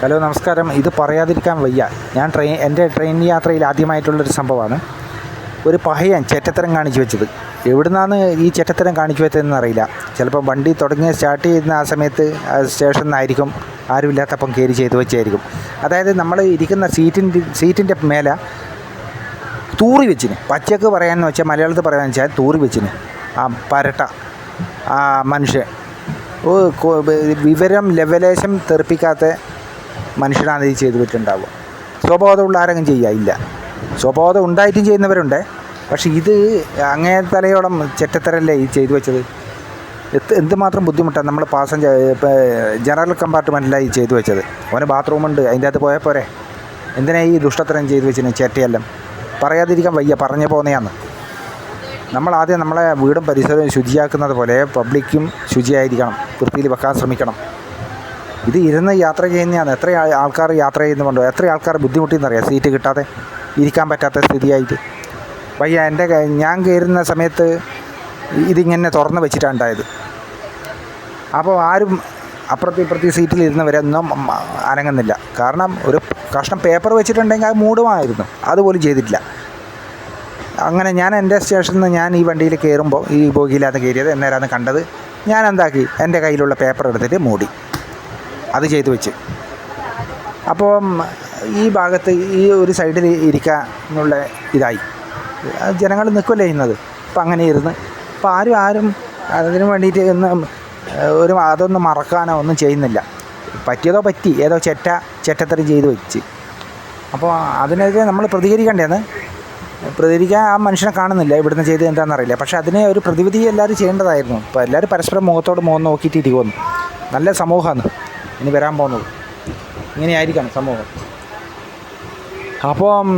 Hello നമസ്കാരം. ഇത് പറയാതിരിക്കാൻ വയ്യ. ഞാൻ ട്രെയിൻ എന്റെ ട്രെയിൻ യാത്രയിൽ ആദ്യമായിട്ടുള്ളൊരു സംഭവമാണ്. ഒരു പഹയൻ ചേറ്റത്തരം കാണിച്ചു വെച്ചത്. എവിടുന്നാണ് ഈ ചേറ്റത്തരം കാണിച്ചു വെച്ചതെന്ന് അറിയില്ല. ചിലപ്പോൾ വണ്ടി തുടങ്ങി സ്റ്റാർട്ട് ചെയ്യുന്ന ആ സമയത്ത് സ്റ്റേഷനിൽ നിന്നായിരിക്കും ആരുമില്ലാത്തപ്പം കയറി ചെയ്ത് വെച്ചായിരിക്കും അതായത് നമ്മൾ ഇരിക്കുന്ന സീറ്റിന്റെ സീറ്റിന്റെ മേലെ തൂറി വെച്ചിന്. പച്ചക്ക് പറയാമെന്ന് വെച്ചാൽ മലയാളത്തിൽ പറയാമെന്ന് വെച്ചാൽ തൂറി വെച്ചിന്. ആ പരട്ട ആ മനുഷ്യൻ. ഓ വിവരം ലെവലേശം തെറിപ്പിക്കാത്ത മനുഷ്യനാണ് ഇത് ചെയ്തു പറ്റുണ്ടാവുക സ്വബോധമുള്ള ആരെങ്കിലും ചെയ്യുക? ഇല്ല. സ്വബോധം ഉണ്ടായിട്ടും ചെയ്യുന്നവരുണ്ട്. പക്ഷേ ഇത് അങ്ങേ തലയോളം ചെറ്റത്തരല്ലേ ഈ ചെയ്തു വെച്ചത്? എത്ത് എന്തുമാത്രം ബുദ്ധിമുട്ടാണ് നമ്മൾ പാസഞ്ചർ ജനറൽ കമ്പാർട്ട്മെന്റിലാണ് ഈ ചെയ്തു വെച്ചത്. അവന് ബാത്റൂമുണ്ട് അതിന്റെ അകത്ത് പോയാൽ പോരെ? എന്തിനാ ഈ ദുഷ്ടത്തരം ചെയ്തു വെച്ചിന് ചേട്ടയെല്ലാം? പറയാതിരിക്കാൻ വയ്യ പറഞ്ഞു പോന്നെയാന്ന്. നമ്മൾ ആദ്യം നമ്മളെ വീടും പരിസരവും ശുചിയാക്കുന്നത് പോലെ പബ്ലിക്കും ശുചിയായിരിക്കണം വൃത്തിയിൽ വെക്കാൻ ശ്രമിക്കണം. ഇത് ഇരുന്ന് യാത്ര ചെയ്യുന്നതാണ്. എത്ര ആൾക്കാർ യാത്ര ചെയ്യുന്നുണ്ടോ? എത്ര ആൾക്കാർ ബുദ്ധിമുട്ടിയെന്നറിയാം? സീറ്റ് കിട്ടാതെ ഇരിക്കാൻ പറ്റാത്ത സ്ഥിതിയായിട്ട്. വയ്യ എന്റെ ഞാൻ കയറുന്ന സമയത്ത് ഇതിങ്ങനെ തുറന്ന് വെച്ചിട്ടാണ് ഉണ്ടായത്. അപ്പോൾ ആരും അപ്പുറത്തെ ഇപ്പുറത്തെ സീറ്റിൽ ഇരുന്നവരൊന്നും മ- അനങ്ങുന്നില്ല. കാരണം ഒരു കഷ്ണം പേപ്പർ വെച്ചിട്ടുണ്ടെങ്കിൽ അത് മൂടുമായിരുന്നു. അതുപോലും ചെയ്തിട്ടില്ല. അങ്ങനെ ഞാൻ എന്റെ സ്റ്റേഷനിൽ നിന്ന് ഞാൻ ഈ വണ്ടിയിൽ കയറുമ്പോൾ ഈ ബോഗിയിലാണ് കയറിയത്. എന്നേരാന്ന് കണ്ടത്. ഞാൻ എന്താക്കി? എന്റെ കയ്യിലുള്ള പേപ്പർ എടുത്തിട്ട് മൂടി. അത് ചെയ്തു വെച്ച്. അപ്പോൾ ഈ ഭാഗത്ത് ഈ ഒരു സൈഡിൽ ഇരിക്കാനുള്ള ഇതായി. ജനങ്ങൾ നിൽക്കുമല്ലേ ചെയ്യുന്നത്? അപ്പം അങ്ങനെ ഇരുന്ന്. അപ്പോൾ ആരും ആരും അതിന് വേണ്ടിയിട്ട് ഒന്നും ഒരു അതൊന്നും മറക്കാനോ ഒന്നും ചെയ്യുന്നില്ല. പറ്റിയതോ പറ്റി ഏതോ ചെറ്റ ചെറ്റത്തരം ചെയ്ത് വെച്ച്. അപ്പോൾ അതിനെതിരെ നമ്മൾ പ്രതികരിക്കേണ്ടതെന്ന് പ്രതികരിക്കാൻ ആ മനുഷ്യനെ കാണുന്നില്ല. ഇവിടുന്ന് ചെയ്ത് എന്താണെന്നറിയില്ല. പക്ഷേ അതിനെ ഒരു പ്രതിവിധി എല്ലാവരും ചെയ്യേണ്ടതായിരുന്നു. അപ്പോൾ എല്ലാവരും പരസ്പരം മുഖത്തോട് മുഖം നോക്കിയിട്ട് ഇരിക്കുമെന്ന് നല്ല സമൂഹമാണ്. ഇനി വരാൻ പോകുന്നത് ഇങ്ങനെയായിരിക്കണം സംഭവം. അപ്പം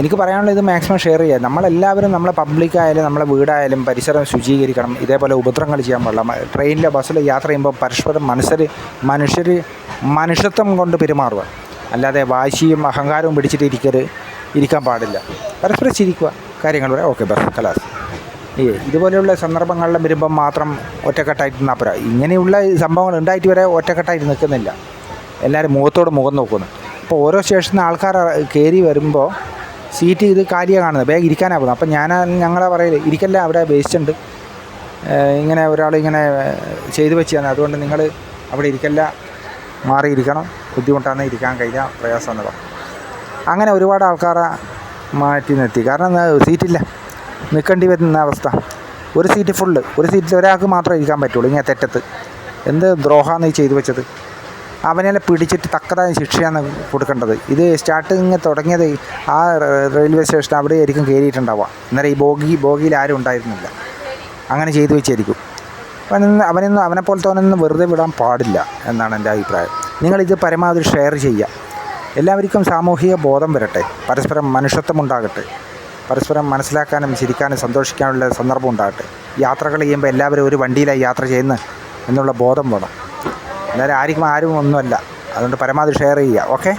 എനിക്ക് പറയാനുള്ളത് ഇത് മാക്സിമം ഷെയർ ചെയ്യുക. നമ്മളെല്ലാവരും നമ്മളെ പബ്ലിക്കായാലും നമ്മളെ വീടായാലും പരിസരം ശുചീകരിക്കണം. ഇതേപോലെ ഉപദ്രവങ്ങൾ ചെയ്യാൻ പാടില്ല. ട്രെയിനിലെ ബസ്സിലോ യാത്ര ചെയ്യുമ്പോൾ പരസ്പരം മനുഷ്യർ മനുഷ്യർ മനുഷ്യത്വം കൊണ്ട് പെരുമാറുക. അല്ലാതെ വാശിയും അഹങ്കാരവും പിടിച്ചിട്ട് ഇരിക്കരുത് ഇരിക്കാൻ പാടില്ല. പരസ്പരം ചിരിക്കുക. കാര്യങ്ങൾ പറയാം. ഓക്കെ ബസ് കലാസ് ഇതുപോലെയുള്ള സന്ദർഭങ്ങളിൽ വരുമ്പം മാത്രം ഒറ്റക്കെട്ടായിട്ട് നിന്നാൽ പോരാ. ഇങ്ങനെയുള്ള സംഭവങ്ങൾ ഉണ്ടായിട്ട് വരെ ഒറ്റക്കെട്ടായിട്ട് നിൽക്കുന്നില്ല. എല്ലാവരും മുഖത്തോട് മുഖം നോക്കുന്നു. അപ്പോൾ ഓരോ സ്റ്റേഷനിൽ ആൾക്കാർ കയറി വരുമ്പോൾ സീറ്റ് ഇത് കാലിയാണ് കാണുന്നത്. ബാഗ് ഇരിക്കാനാണ് പോകുന്നത്. അപ്പം ഞാൻ ഞങ്ങളെ പറയില്ല ഇരിക്കല്ല അവിടെ വേസ്റ്റ് ഉണ്ട്. ഇങ്ങനെ ഒരാൾ ഇങ്ങനെ ചെയ്തു വെച്ചാണ് അതുകൊണ്ട് നിങ്ങൾ അവിടെ ഇരിക്കല്ല. മാറിയിരിക്കണം ബുദ്ധിമുട്ടാണ് ഇരിക്കാൻ കഴിഞ്ഞാൽ പ്രയാസമെന്ന് പറഞ്ഞു അങ്ങനെ ഒരുപാട് ആൾക്കാരെ മാറ്റി നിർത്തി. കാരണം സീറ്റില്ല. നിൽക്കേണ്ടി വരുന്ന അവസ്ഥ. ഒരു സീറ്റ് ഫുള്ള് ഒരു സീറ്റിൽ ഒരാൾക്ക് മാത്രമേ ഇരിക്കാൻ പറ്റുള്ളൂ. ഇങ്ങനെ തെറ്റത്ത്. എന്ത് ദ്രോഹമാണ് ഈ ചെയ്തു വെച്ചത്? അവനെ പിടിച്ചിട്ട് തക്കതായ ശിക്ഷയാണ് കൊടുക്കേണ്ടത്. ഇത് സ്റ്റാർട്ടിങ് തുടങ്ങിയത് ആ റെയിൽവേ സ്റ്റേഷൻ അവിടെ ആയിരിക്കും കയറിയിട്ടുണ്ടാവുക അന്നേരം ഈ ബോഗി ബോഗിയിൽ ആരും ഉണ്ടായിരുന്നില്ല. അങ്ങനെ ചെയ്തു വെച്ചായിരിക്കും. അവനൊന്ന് അവനൊന്നും അവനെ പോലത്തെ അവനൊന്നും വെറുതെ വിടാൻ പാടില്ല എന്നാണ് എന്റെ അഭിപ്രായം. നിങ്ങളിത് പരമാവധി ഷെയർ ചെയ്യുക. എല്ലാവർക്കും സാമൂഹിക ബോധം വരട്ടെ. പരസ്പരം മനുഷ്യത്വം ഉണ്ടാകട്ടെ. പരസ്പരം മനസ്സിലാക്കാനും ചിരിക്കാനും സന്തോഷിക്കാനുള്ള സന്ദർഭം ഉണ്ടാകട്ടെ. യാത്രകൾ ചെയ്യുമ്പോൾ എല്ലാവരും ഒരു വണ്ടിയിലായി യാത്ര ചെയ്യുന്നു എന്നുള്ള ബോധം വേണം. എല്ലാവരും ആർക്കും ആരും ഒന്നുമല്ല. അതുകൊണ്ട് പരമാവധി ഷെയർ ചെയ്യുക. ഓക്കെ